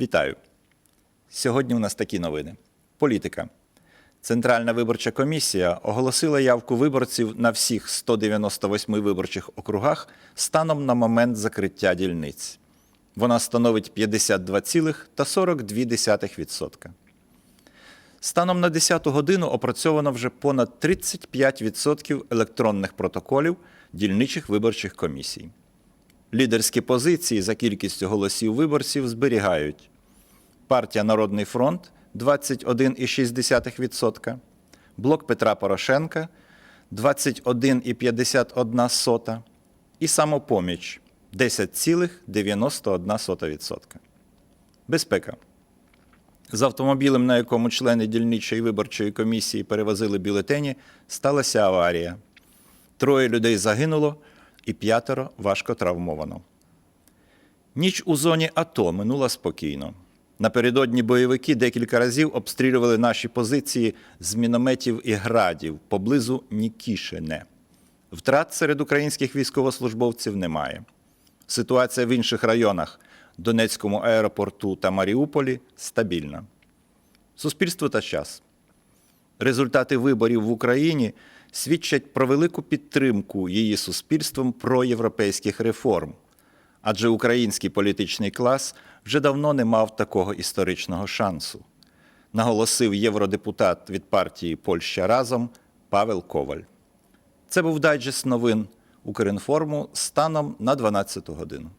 Вітаю! Сьогодні у нас такі новини. Політика. Центральна виборча комісія оголосила явку виборців на всіх 198 виборчих округах станом на момент закриття дільниць. Вона становить 52,42%. Станом на 10 годину опрацьовано вже понад 35% електронних протоколів дільничих виборчих комісій. Лідерські позиції за кількістю голосів виборців зберігають партія Народний фронт 21,6%, Блок Петра Порошенка 21,51% і самопоміч 10,91%. Безпека. З автомобілем, на якому члени дільничої виборчої комісії перевозили бюлетені, сталася аварія. Троє людей загинуло і п'ятеро важко травмовано. Ніч у зоні АТО минула спокійно. Напередодні бойовики декілька разів обстрілювали наші позиції з мінометів і градів поблизу Нікішине. Втрат серед українських військовослужбовців немає. Ситуація в інших районах Донецькому аеропорту та Маріуполі стабільна. Суспільство та час. Результати виборів в Україні свідчать про велику підтримку її суспільством проєвропейських реформ, адже український політичний клас вже давно не мав такого історичного шансу, наголосив євродепутат від партії Польща разом Павел Коваль. Це був дайджест новин Укрінформу станом на 12 годину.